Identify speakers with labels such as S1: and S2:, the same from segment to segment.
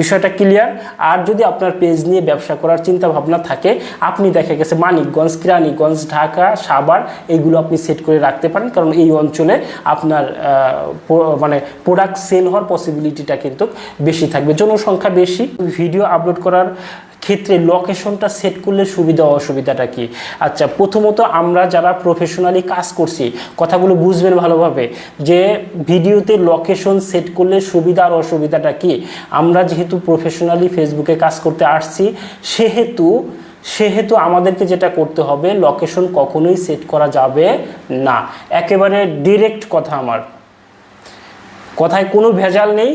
S1: বিষয়টা ক্লিয়ার আর যদি আপনার পেজ নিয়ে ব্যবসা করার চিন্তা ভাবনা থাকে, আপনি দেখা গেছে মানিকগঞ্জ, কিরানীগঞ্জ, ঢাকা সাবার এইগুলো আপনি সেট করে রাখতে পারেন। কারণ এই অঞ্চলে আপনার মানে প্রোডাক্ট সেল হওয়ার পসিবিলিটিটা কিন্তু বেশি থাকবে। জনসংখ্যা বেশি। ভিডিও আপলোড করার ক্ষেত্রে লোকেশনটা সেট করলে সুবিধা অসুবিধাটা কি? আচ্ছা প্রথমত আমরা যারা প্রফেশনালি কাজ করছি, কথাগুলো বুঝবেন ভালোভাবে, যে ভিডিওতে লোকেশন সেট করলে সুবিধা আর অসুবিধাটা কি? আমরা যেহেতু প্রফেশনালি ফেসবুকে কাজ করতে আসছি, সেহেতু সেহেতু আমাদেরকে যেটা করতে হবে লোকেশন কখনোই সেট করা যাবে না। একেবারে ডিরেক্ট কথা আমার। কথায় কোনো ভেজাল নেই।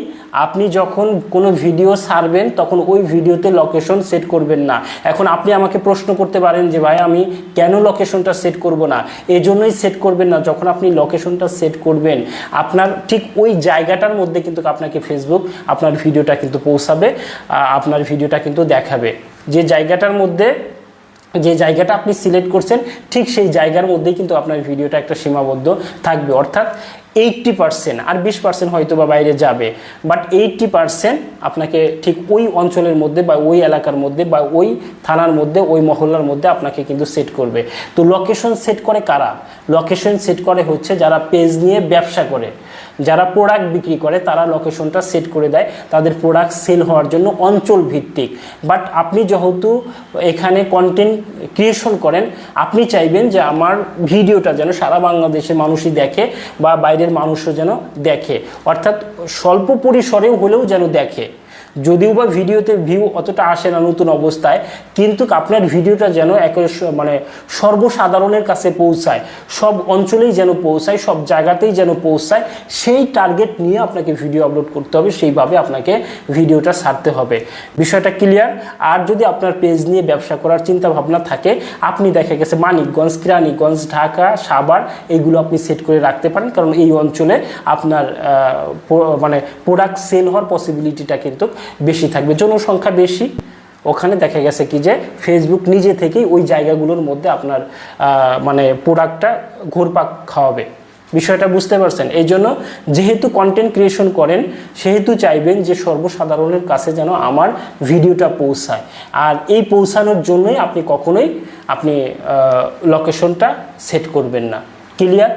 S1: আপনি যখন কোনো ভিডিও সারবেন তখন ওই ভিডিওতে লোকেশন সেট করবেন না। এখন আপনি আমাকে প্রশ্ন করতে পারেন যে, ভাই, আমি কেন লোকেশনটা সেট করব না? এই জন্যই সেট করবেন না। যখন আপনি লোকেশনটা সেট করবেন, আপনার ঠিক ওই জায়গাটার মধ্যে কিন্তু আপনাকে ফেসবুক আপনার ভিডিওটা কিন্তু পৌঁছাবে আপনার ভিডিওটা কিন্তু দেখাবে। যে জায়গাটার মধ্যে, যে জায়গাটা আপনি সিলেক্ট করছেন, ঠিক সেই জায়গার মধ্যেই কিন্তু আপনার ভিডিওটা একটা সীমাবদ্ধ থাকবে। অর্থাৎ এইটটি পার্সেন্ট আর বিশ পার্সেন্ট হয়তো বা বাইরে যাবে। বাট এইটটি পার্সেন্ট আপনাকে ঠিক ওই অঞ্চলের মধ্যে বা ওই এলাকার মধ্যে বা ওই থানার মধ্যে, ওই মহল্লার মধ্যে আপনাকে কিন্তু সেট করবে। তো লোকেশন সেট করে কারা? লোকেশন সেট করে হচ্ছে যারা পেজ নিয়ে ব্যবসা করে। যারা প্রোডাক্ট বিক্রি করে, তারা লোকেশনটা সেট করে দেয়। তাদের প্রোডাক্ট সেল হওয়ার জন্য অঞ্চল ভিত্তিক বাট আপনি যেহেতু এখানে কন্টেন্ট ক্রিয়েশন করেন, আপনি চাইবেন যে আমার ভিডিওটা যেন সারা বাংলাদেশের মানুষই দেখে বা বাইরের মানুষও যেন দেখে। অর্থাৎ স্বল্প পরিসরেও হলেও যেন দেখে। যদিও বা ভিডিওতে ভিউ অতটা আসে না নতুন অবস্থায়, কিন্তু আপনার ভিডিওটা যেন স- মানে সর্বসাধারণের কাছে পৌঁছায়, সব অঞ্চলেই যেন পৌঁছায়, সব জায়গাতেই যেন পৌঁছায়, সেই টার্গেট নিয়ে আপনাকে ভিডিও আপলোড করতে হবে, সেইভাবে আপনাকে ভিডিওটা ছাড়তে হবে। বিষয়টা ক্লিয়ার আর যদি আপনার পেজ নিয়ে ব্যবসা করার চিন্তা ভাবনা থাকে, আপনি দেখা গেছে মানিকগঞ্জ, কিরানীগঞ্জ, ঢাকা, সাভার এইগুলো আপনি সেট করে রাখতে পারেন, কারণ এই অঞ্চলে আপনার মানে প্রোডাক্ট সেল হওয়ার পসিবিলিটিটা কিন্তু বেশি থাকবে, জনসংখ্যা বেশি। ওখানে দেখা গেছে কি যে ফেসবুক নিজে থেকেই ওই জায়গাগুলোর মধ্যে আপনার মানে প্রোডাক্টটা ঘুরপাক খাওয়াবে। বিষয়টা বুঝতে পারছেন? এই জন্য যেহেতু কন্টেন্ট ক্রিয়েশন করেন, সেহেতু চাইবেন যে সর্বসাধারণের কাছে যেন আমার ভিডিওটা পৌঁছায়। আর এই পৌঁছানোর জন্যই আপনি কখনোই আপনি লোকেশনটা সেট করবেন না। ক্লিয়ার